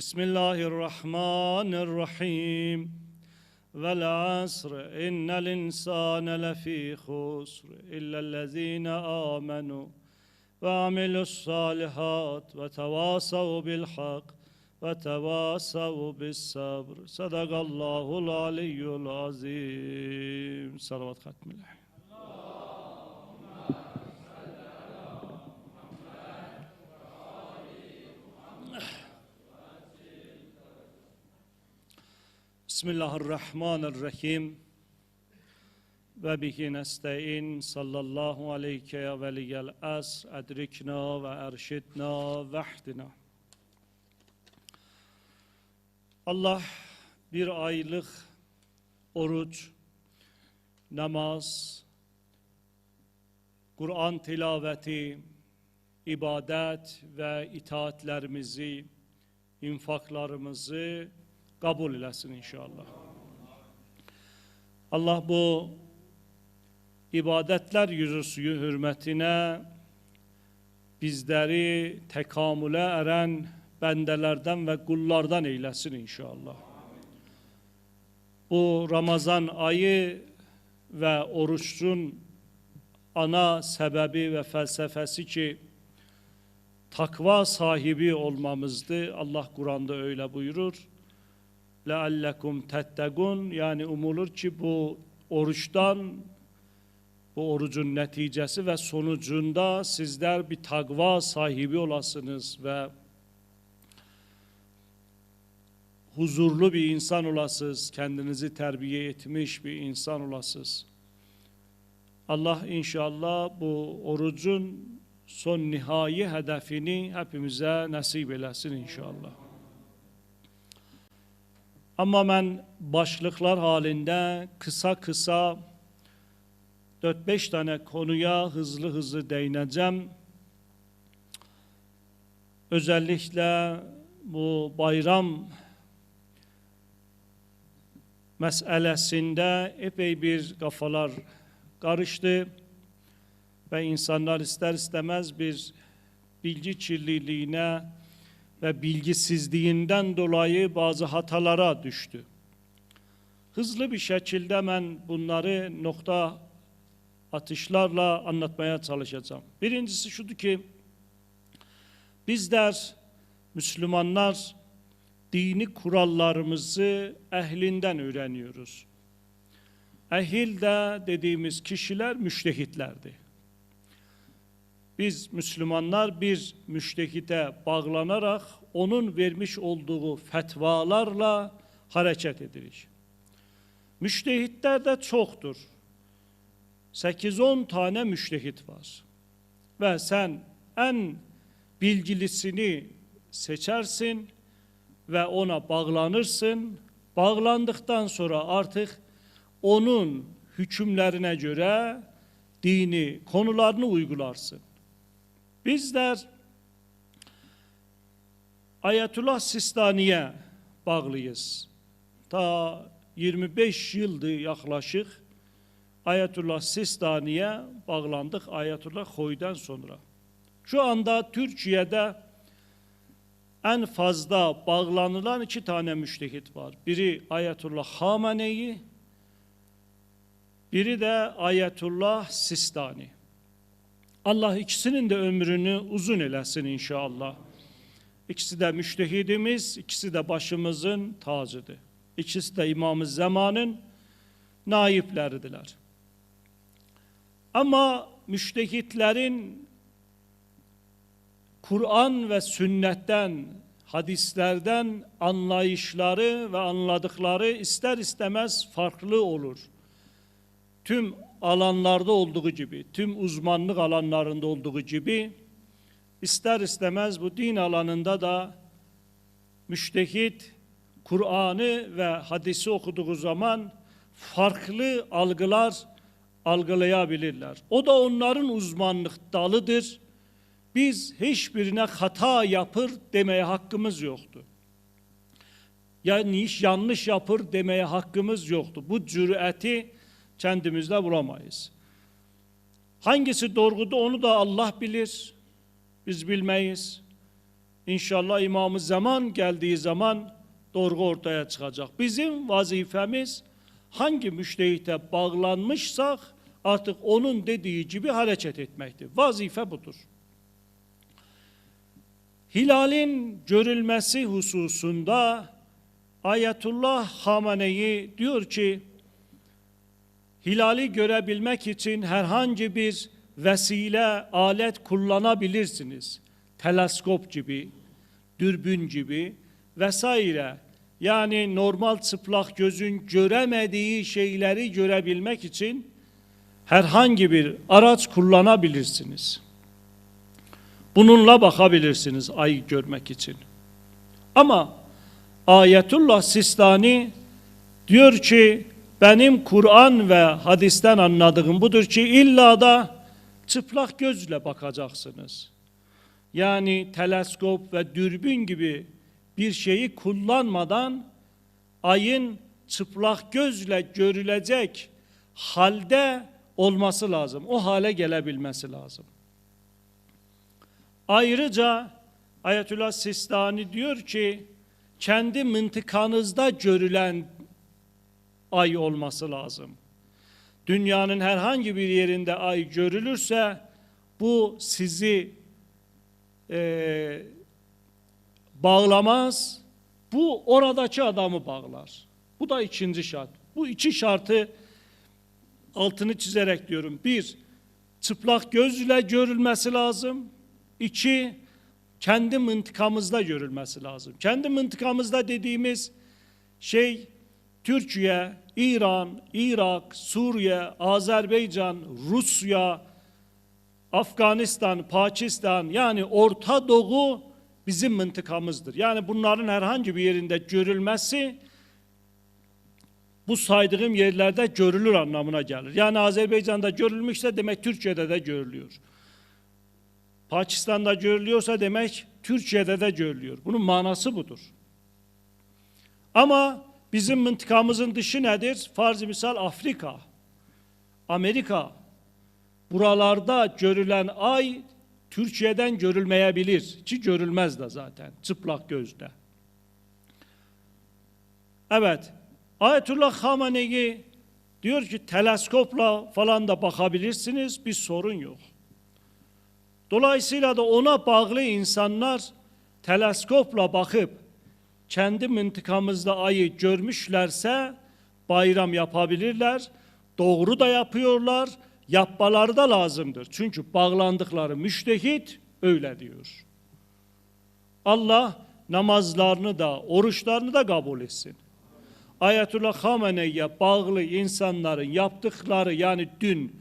بسم الله الرحمن الرحيم والعصر إن الإنسان لفي خسر إلا الذين آمنوا وعملوا الصالحات وتواصوا بالحق وتواصوا بالصبر صدق الله العلي العظيم صلوات ختم الله Bismillahirrahmanirrahim. Ve bihi nesta'in sallallahu aleyke ya veliyel asr edrikna ve erşidna ve ahdina. Allah bir aylık oruç, namaz, Kur'an tilaveti, ibadet ve itaatlerimizi, infaklarımızı kabul eləsin inşallah. Allah bu ibadetler yüzüsü hürmetine bizleri tekamüle eren bendelerden ve kullardan eylesin inşallah. Bu Ramazan ayı ve oruçun ana sebebi ve felsefesi ki takva sahibi olmamızdı. Allah Kur'an'da öyle buyurur leallekum tettegun yani umulur ki bu oruçtan bu orucun neticesi ve sonucunda sizler bir takva sahibi olasınız ve huzurlu bir insan olasınız, kendinizi terbiye etmiş bir insan olasınız. Allah inşallah bu orucun son nihai hedefini hepimize nasip eylesin inşallah. Ama ben başlıklar halinde kısa kısa 4-5 tane konuya hızlı hızlı değineceğim. Özellikle bu bayram meselesinde epey bir kafalar karıştı ve insanlar ister istemez bir bilgi kirliliğine ve bilgisizliğinden dolayı bazı hatalara düştü. Hızlı bir şekilde ben bunları nokta atışlarla anlatmaya çalışacağım. Birincisi şudur ki bizler Müslümanlar dini kurallarımızı ehlinden öğreniyoruz. Ehil de dediğimiz kişiler müştehitlerdi. Biz Müslümanlar bir müştehite bağlanarak onun vermiş olduğu fetvalarla hareket edilir. Müştehitler de çoktur. 8-10 tane müştehit var. Ve sen en bilgilisini seçersin ve ona bağlanırsın. Bağlandıktan sonra artık onun hükümlerine göre dini konularını uygularsın. Bizler Ayetullah Sistani'ye bağlıyız. Ta 25 yıldır yaklaşık Ayetullah Sistani'ye bağlandık Ayetullah Hoy'dan sonra. Şu anda Türkiye'de en fazla bağlanılan iki tane müştehit var. Biri Ayetullah Hamene'yi, biri de Ayetullah Sistani. Allah ikisinin de ömrünü uzun eləsin inşallah. İkisi de müştehidimiz, ikisi de başımızın tacıdır. İkisi de İmam-ı Zaman'ın naipleridiler. Ama müştehitlerin Kur'an ve sünnetten, hadislerden anlayışları ve anladıkları ister istemez farklı olur. Tüm alanlarda olduğu gibi, tüm uzmanlık alanlarında olduğu gibi ister istemez bu din alanında da müştehit Kur'an'ı ve hadisi okuduğu zaman farklı algılar algılayabilirler. O da onların uzmanlık dalıdır. Biz hiçbirine hata yapır demeye hakkımız yoktu. Yani iş yanlış yapır demeye hakkımız yoktu. Bu cüreti kendimizde bulamayız. Hangisi doğrudu onu da Allah bilir. Biz bilmeyiz. İnşallah imamı zaman geldiği zaman doğru ortaya çıkacak. Bizim vazifemiz hangi müştehite bağlanmışsak artık onun dediği gibi hareket etmektir. Vazife budur. Hilalin görülmesi hususunda Ayetullah Hamene'yi diyor ki hilali görebilmek için herhangi bir vesile, alet kullanabilirsiniz. Teleskop gibi, dürbün gibi vesaire. Yani normal çıplak gözün göremediği şeyleri görebilmek için herhangi bir araç kullanabilirsiniz. Bununla bakabilirsiniz ay görmek için. Ama Ayetullah Sistani diyor ki benim Kur'an ve hadisten anladığım budur ki illa da çıplak gözle bakacaksınız. Yani teleskop ve dürbün gibi bir şeyi kullanmadan ayın çıplak gözle görülecek halde olması lazım. O hale gelebilmesi lazım. Ayrıca Ayetullah Sistani diyor ki kendi mıntıkanızda görülen ay olması lazım. Dünyanın herhangi bir yerinde ay görülürse bu sizi e, bağlamaz, bu oradaki adamı bağlar. Bu da ikinci şart. Bu iki şartı altını çizerek diyorum. Bir, çıplak gözle görülmesi lazım. İki, kendi mıntıkamızda görülmesi lazım. Kendi mıntıkamızda dediğimiz şey Türkiye, İran, Irak, Suriye, Azerbaycan, Rusya, Afganistan, Pakistan yani Orta Doğu bizim mıntıkamızdır. Yani bunların herhangi bir yerinde görülmesi bu saydığım yerlerde görülür anlamına gelir. Yani Azerbaycan'da görülmüşse demek Türkiye'de de görülüyor. Pakistan'da görülüyorsa demek Türkiye'de de görülüyor. Bunun manası budur. Ama bizim mıntıkamızın dışı nedir? Farz misal Afrika, Amerika. Buralarda görülen ay Türkiye'den görülmeyebilir ki görülmez de zaten çıplak gözle. Evet, Ayetullah Hamene'yi diyor ki teleskopla falan da bakabilirsiniz bir sorun yok. Dolayısıyla da ona bağlı insanlar teleskopla bakıp kendi mıntıkamızda ayı görmüşlerse bayram yapabilirler. Doğru da yapıyorlar. Yapmaları da lazımdır. Çünkü bağlandıkları müştehit öyle diyor. Allah namazlarını da oruçlarını da kabul etsin. Ayetullah Hamene'ye bağlı insanların yaptıkları yani dün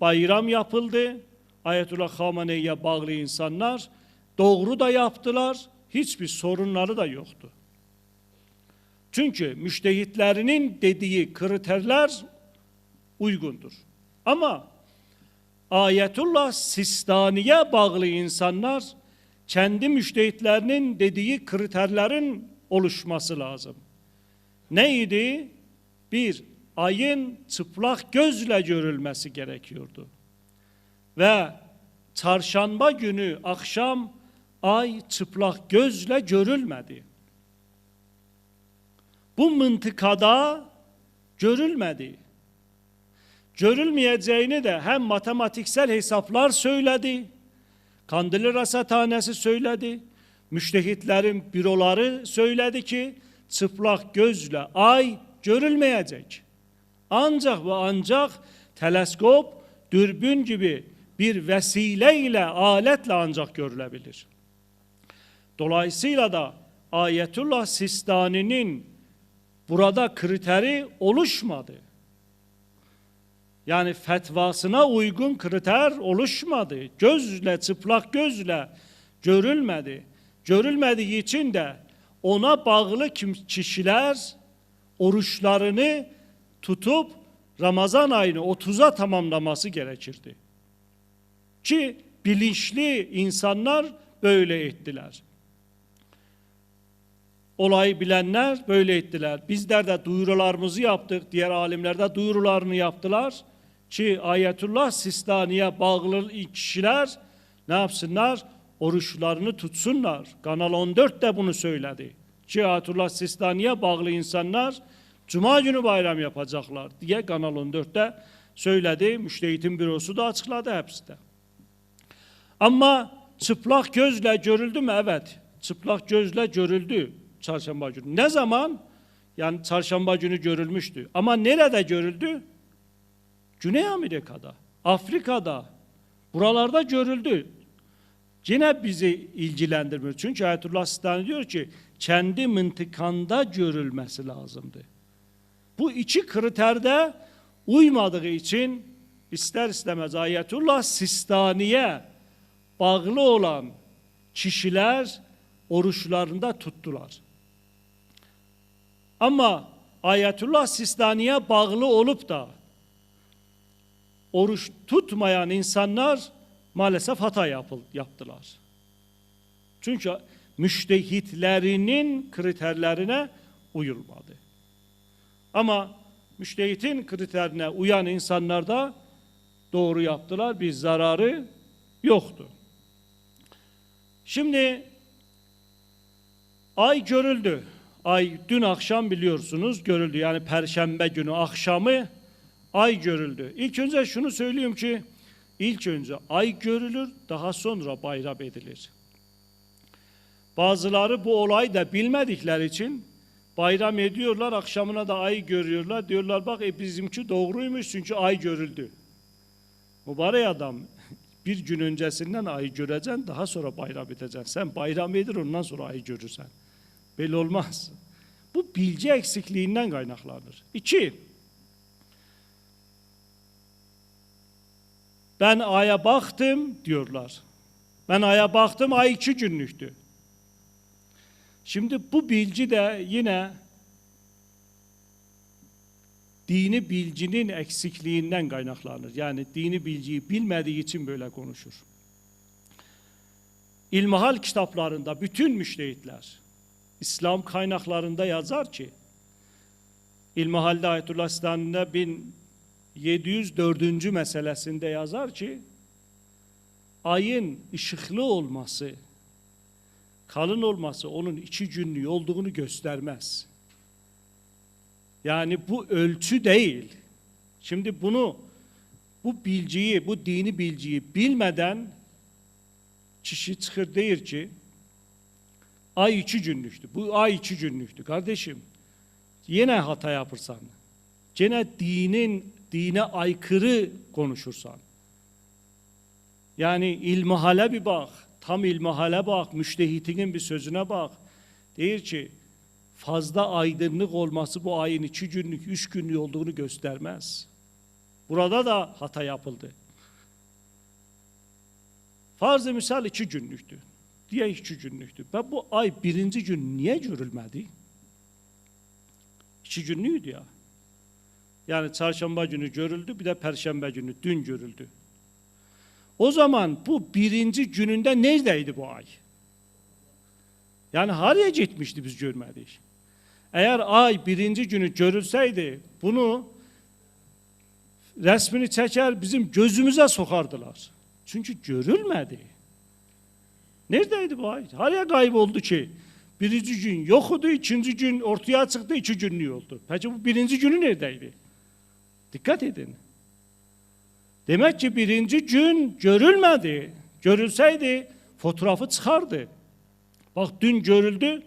bayram yapıldı. Ayetullah Hamene'ye bağlı insanlar doğru da yaptılar. Hiçbir sorunları da yoktu. Çünkü müştehitlerinin dediği kriterler uygundur. Ama Ayetullah Sistani'ye bağlı insanlar kendi müştehitlerinin dediği kriterlerin oluşması lazım. Neydi? Bir, ayın çıplak gözle görülmesi gerekiyordu. Ve çarşamba günü akşam ay çıplak gözle görülmedi. Bu mıntıkada görülmedi. Görülmeyeceğini de hem matematiksel hesaplar söyledi, Kandilli Rasathanesi söyledi, müştehitlerin büroları söyledi ki çıplak gözle ay görülmeyecek. Ancak ve ancak teleskop, dürbün gibi bir vesileyle, aletle ancak görülebilir. Dolayısıyla da Ayetullah Sistani'nin burada kriteri oluşmadı. Yani fetvasına uygun kriter oluşmadı. Gözle, çıplak gözle görülmedi. Görülmediği için de ona bağlı kişiler oruçlarını tutup Ramazan ayını 30'a tamamlaması gerekirdi. Ki bilinçli insanlar böyle ettiler. Olayı bilenler böyle ettiler. Bizler de duyurularımızı yaptık. Diğer alimler de duyurularını yaptılar. Ki Ayetullah Sistani'ye bağlı kişiler ne yapsınlar? oruçlarını tutsunlar. Kanal 14 de bunu söyledi. Cihatullah Sistani'ye bağlı insanlar Cuma günü bayram yapacaklar diye Kanal 14'te söyledi. Müştehitin bürosu da açıkladı hepsi de. Ama çıplak gözle görüldü mü? Evet. Çıplak gözle görüldü çarşamba günü. Ne zaman? Yani çarşamba günü görülmüştü. Ama nerede görüldü? Güney Amerika'da, Afrika'da, buralarda görüldü. Yine bizi ilgilendirmiyor. Çünkü Ayetullah Sistani diyor ki kendi mıntıkanda görülmesi lazımdı. Bu iki kriterde uymadığı için ister istemez Ayetullah Sistani'ye bağlı olan kişiler oruçlarında tuttular. Ama Ayetullah Sistani'ye bağlı olup da oruç tutmayan insanlar maalesef hata yapıl, yaptılar. Çünkü müştehitlerinin kriterlerine uyulmadı. Ama müştehitin kriterine uyan insanlar da doğru yaptılar. Bir zararı yoktu. Şimdi ay görüldü. Ay dün akşam biliyorsunuz görüldü. Yani perşembe günü akşamı ay görüldü. İlk önce şunu söyleyeyim ki ilk önce ay görülür daha sonra bayram edilir. Bazıları bu olayı da bilmedikleri için bayram ediyorlar akşamına da ay görüyorlar. Diyorlar bak e, bizimki doğruymuş çünkü ay görüldü. Mübarek adam bir gün öncesinden ayı göreceksin daha sonra bayram edeceksin. Sen bayram edir ondan sonra ayı görürsen. Belli olmaz. Bu bilgi eksikliğinden kaynaklanır. İki, ben aya baktım diyorlar. Ben aya baktım ay iki günlüktü. Şimdi bu bilgi de yine dini bilginin eksikliğinden kaynaklanır. Yani dini bilgiyi bilmediği için böyle konuşur. İlmihal kitaplarında bütün müştehitler İslam kaynaklarında yazar ki İlmihal'de Ayetullah Sistani'de 1704. meselesinde yazar ki ayın ışıklı olması kalın olması onun içi günlüğü olduğunu göstermez. Yani bu ölçü değil. Şimdi bunu bu bilgiyi, bu dini bilgiyi bilmeden kişi çıkır değil ki ay iki günlüktü. Bu ay iki günlüktü kardeşim. Yine hata yapırsan, gene dinin dine aykırı konuşursan. Yani ilmihale bir bak, tam ilmihale bak, müştehitinin bir sözüne bak. Deyir ki fazla aydınlık olması bu ayın iki günlük, üç günlük olduğunu göstermez. Burada da hata yapıldı. Farz-ı misal iki günlüktü. Diye iki günlüktü. Ve bu ay birinci gün niye görülmedi? İki günlüydü ya. Yani çarşamba günü görüldü, bir de perşembe günü dün görüldü. O zaman bu birinci gününde neredeydi bu ay? Yani haraya gitmişti biz görmedik. Eğer ay birinci günü görülseydi bunu resmini çeker bizim gözümüze sokardılar. Çünkü görülmedi. Neredeydi bu ay? Haraya kayboldu ki? Birinci gün yoktu, ikinci gün ortaya çıktı, iki günlüğü oldu. Peki bu birinci günü neredeydi? Dikkat edin. Demek ki birinci gün görülmedi. Görülseydi fotoğrafı çıkardı. Bak dün görüldü.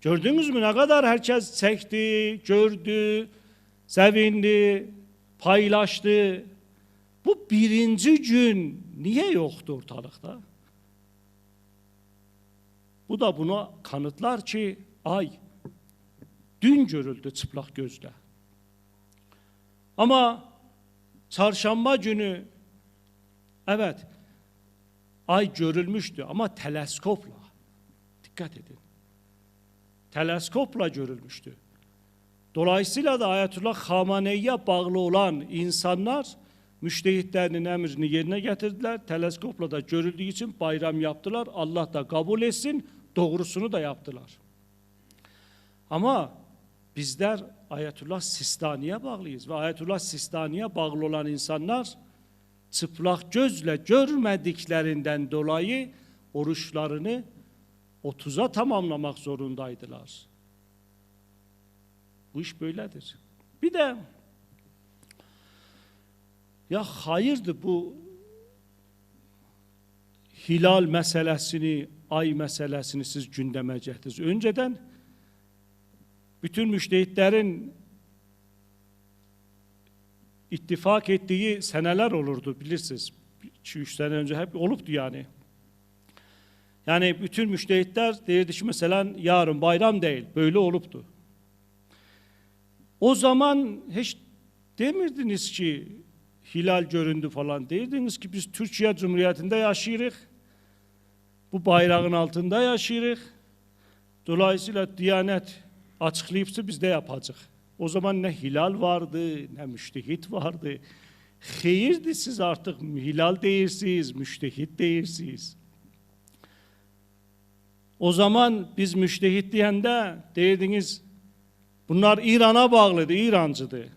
Gördünüz mü ne kadar herkes çekti, gördü, sevindi, paylaştı. Bu birinci gün niye yoktu ortalıkta? Bu da buna kanıtlar ki ay dün görüldü çıplak gözle. Ama çarşamba günü evet ay görülmüştü ama teleskopla dikkat edin. Teleskopla görülmüştü. Dolayısıyla da Ayetullah Hamane'ye bağlı olan insanlar müştehitlerinin emrini yerine getirdiler. Teleskopla da görüldüğü için bayram yaptılar. Allah da kabul etsin, doğrusunu da yaptılar. Ama bizler Ayetullah Sistani'ye bağlıyız ve Ayetullah Sistani'ye bağlı olan insanlar çıplak gözle görmediklerinden dolayı oruçlarını 30'a tamamlamak zorundaydılar. Bu iş böyledir. Bir de ya hayırdır bu hilal meselesini, ay meselesini siz gündeme getirdiniz. Önceden bütün müştehitlerin ittifak ettiği seneler olurdu bilirsiniz. 2-3 sene önce hep oluptu yani. Yani bütün müştehitler derdi ki mesela yarın bayram değil, böyle oluptu. O zaman hiç demirdiniz ki hilal göründü falan. Derdiniz ki biz Türkiye Cumhuriyeti'nde yaşayırıq. Bu bayrağın altında yaşayırıq. Dolayısıyla Diyanet açıklayıpsa biz de yapacağız. O zaman ne hilal vardı, ne müştehit vardı. Xeyirdir siz artık hilal deyirsiniz, müştehit deyirsiniz. O zaman biz müştehit diyende derdiniz bunlar İran'a bağlıdır, İrancıdır.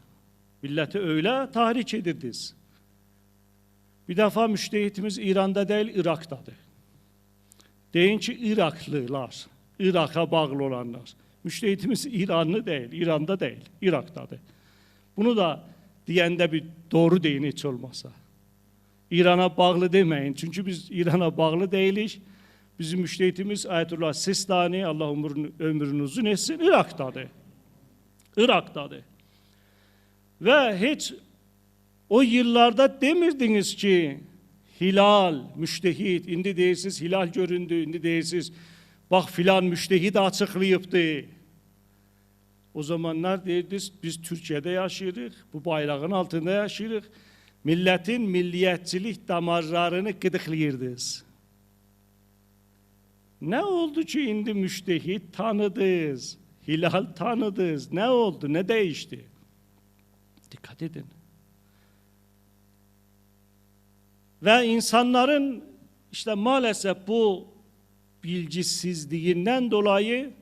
Milleti öyle tahrik edirdiniz. Bir defa müştehitimiz İran'da değil, Irak'tadır. Deyin ki Iraklılar, Irak'a bağlı olanlar. Müştehitimiz İranlı değil, İran'da değil, Irak'tadır. Bunu da diyende bir doğru deyin hiç olmasa. İran'a bağlı demeyin. Çünkü biz İran'a bağlı değiliz. Bizim müştehitimiz Ayetullah Sistani, Allah ömrünü, ömrünü uzun etsin, Irak'tadır. Irak'tadır. Ve hiç o yıllarda demirdiniz ki hilal, müştehit, indi değilsiz hilal göründü, indi değilsiz bak filan müştehit açıklayıptı. O zamanlar derdiniz biz Türkiye'de yaşayırıq, bu bayrağın altında yaşayırıq. Milletin milliyetçilik damarlarını gıdıklayırdınız. Ne oldu ki indi müştehit tanıdınız, hilal tanıdınız, ne oldu, ne değişti? Dikkat edin. Ve insanların işte maalesef bu bilgisizliğinden dolayı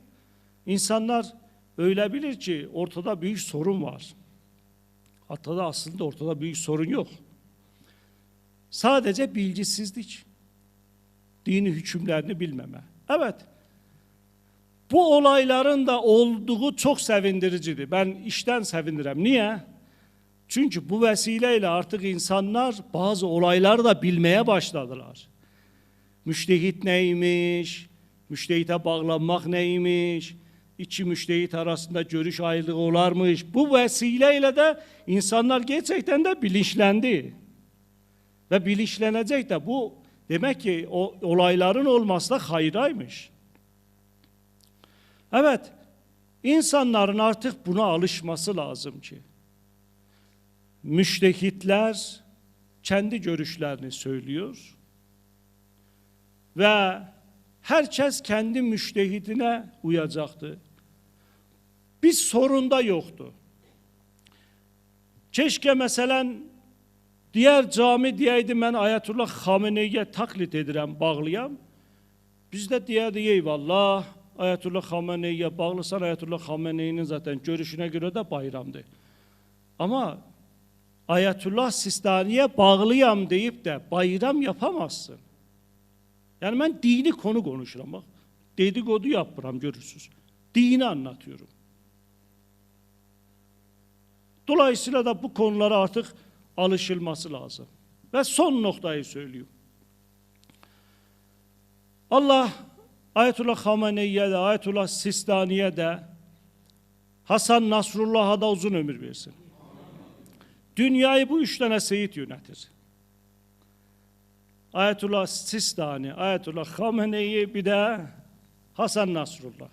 insanlar öyle bilir ki ortada büyük sorun var. Hatta da aslında ortada büyük sorun yok. Sadece bilgisizlik. Dini hükümlerini bilmeme. Evet. Bu olayların da olduğu çok sevindiricidir. Ben işten sevindirem. Niye? Çünkü bu vesileyle artık insanlar bazı olayları da bilmeye başladılar. Müştehit neymiş, müştehite bağlanmak neymiş, iki müştehit arasında görüş ayrılığı olarmış. Bu vesileyle de insanlar gerçekten de bilinçlendi. Ve bilinçlenecek de bu demek ki o olayların olması da hayraymış. Evet, insanların artık buna alışması lazım ki müştehitler kendi görüşlerini söylüyor ve herkes kendi müştehidine uyacaktı. Bir sorun da yoktu. Keşke mesela diğer cami diyeydi ben Ayetullah Hamene'ye taklit edirəm, bağlayam. Biz de diyeydi eyvallah Ayetullah Hamene'ye bağlısan Ayetullah Hamene'nin zaten görüşüne göre de bayramdı. Ama Ayetullah Sistani'ye bağlıyam deyip de bayram yapamazsın. Yani ben dini konu konuşuram bak. Dedikodu yapıram görürsünüz. Dini anlatıyorum. Dolayısıyla da bu konulara artık alışılması lazım. Ve son noktayı söylüyor. Allah Ayetullah Hamene'ye de, Ayetullah Sistani'ye de, Hasan Nasrullah'a da uzun ömür versin. Dünyayı bu üç tane seyit yönetir. Ayetullah Sistani, Ayetullah Hamene'yi bir de Hasan Nasrullah.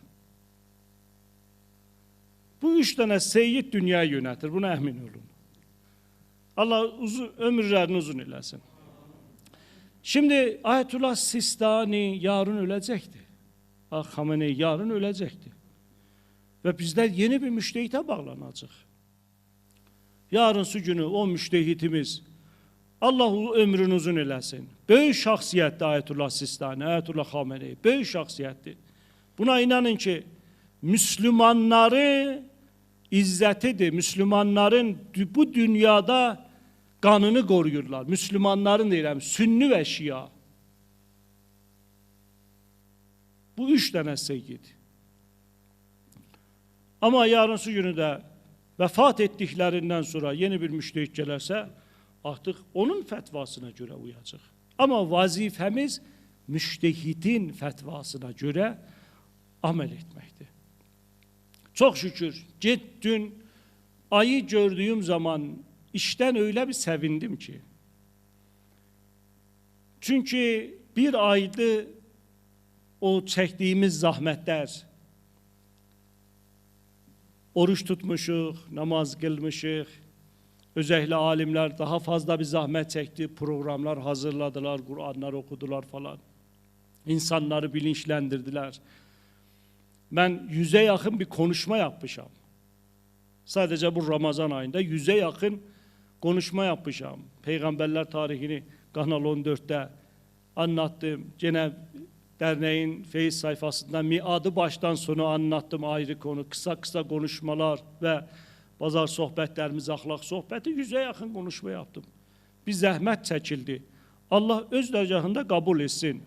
Bu üç tane seyit dünyayı yönetir. Buna emin olun. Allah uzun, ömürlerini uzun eylesin. Şimdi Ayetullah Sistani yarın ölecekti. Ah Hamenei yarın ölecekti. Ve bizler yeni bir müştehite bağlanacak. Yarın su günü o müştehitimiz Allah ömrünü uzun eləsin. Böyük şəxsiyyətdir Ayətullah Sistani, Ayətullah Xamenei. Böyük şəxsiyyətdir. Buna inanın ki, Müslümanları izzətidir. Müslümanların bu dünyada qanını qoruyurlar. Müslümanların deyirəm, sünni və şia. Bu üç tane seyyid. Ama yarınsı günü de vefat ettiklerinden sonra yeni bir müştehit gelirse artık onun fetvasına göre uyacak. Ama vazifemiz müştehidin fetvasına göre amel etmektir. Çok şükür dün ayı gördüğüm zaman işten öyle bir sevindim ki. Çünkü bir aydı o çektiğimiz zahmetler, oruç tutmuşuk, namaz kılmışık, özellikle alimler daha fazla bir zahmet çekti, programlar hazırladılar, Kur'anlar okudular falan. İnsanları bilinçlendirdiler. Ben yüze yakın bir konuşma yapmışım. Sadece bu Ramazan ayında yüze yakın konuşma yapmışım. Peygamberler tarihini Kanal 14'te anlattım. Gene derneğin feyiz sayfasında miadı baştan sona anlattım ayrı konu. Kısa kısa konuşmalar ve pazar sohbetlerimiz, ahlak sohbeti yüze yakın konuşma yaptım. Bir zahmet çekildi. Allah öz dergahında kabul etsin.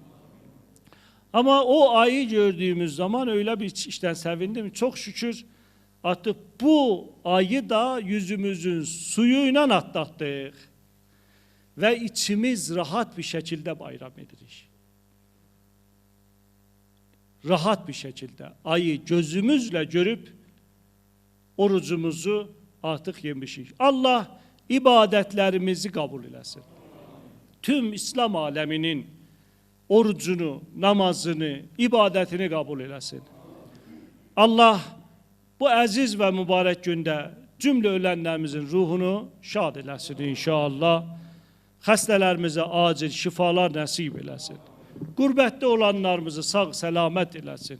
Ama o ayı gördüğümüz zaman öyle bir işten sevindim. Çok şükür artık bu ayı da yüzümüzün suyuyla atlattık. Ve içimiz rahat bir şekilde bayram edirik. Rahat bir şekilde ayı gözümüzle görüp orucumuzu artık yemişik. Allah ibadetlerimizi kabul eləsin. Tüm İslam aleminin orucunu, namazını, ibadetini kabul eləsin. Allah bu əziz və mübarək gündə cümlə ölənlərimizin ruhunu şad eləsin inşallah. Xəstələrimizə acil şifalar nəsib eləsin. Qurbətdə olanlarımızı sağ səlamət eləsin.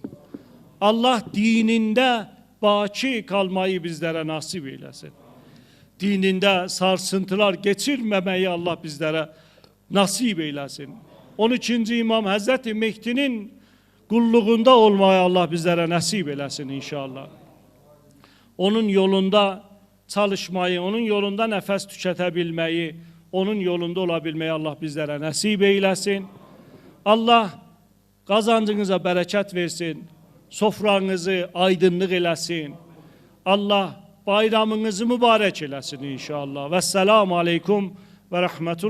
Allah dinində baki kalmayı bizlərə nasib eyləsin. Dinində sarsıntılar geçirməməyi Allah bizlərə nasib eyləsin. 12. İmam Hazreti Mehdi'nin kulluğunda olmayı Allah bizlere nasip eləsin inşallah. Onun yolunda çalışmayı, onun yolunda nefes tüketebilmeyi, onun yolunda olabilmeyi Allah bizlere nasip eylesin. Allah kazancınıza bereket versin. Sofranızı aydınlık eləsin. Allah bayramınızı mübarek eləsin inşallah. Vesselamu aleyküm ve rahmetullah.